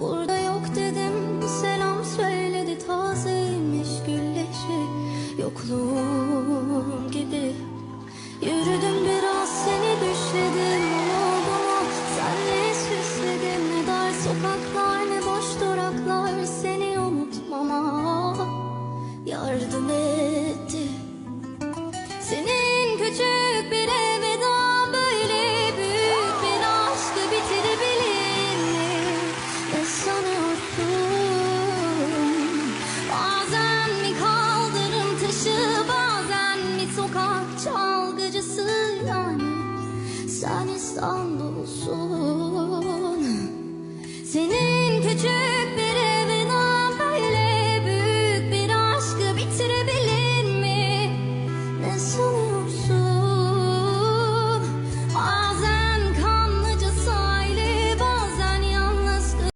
Burada yok dedim selam söyledi tazeymiş gülleşi. Yokluğum gibi acısı yani. Sen İstanbul'sun. Senin küçük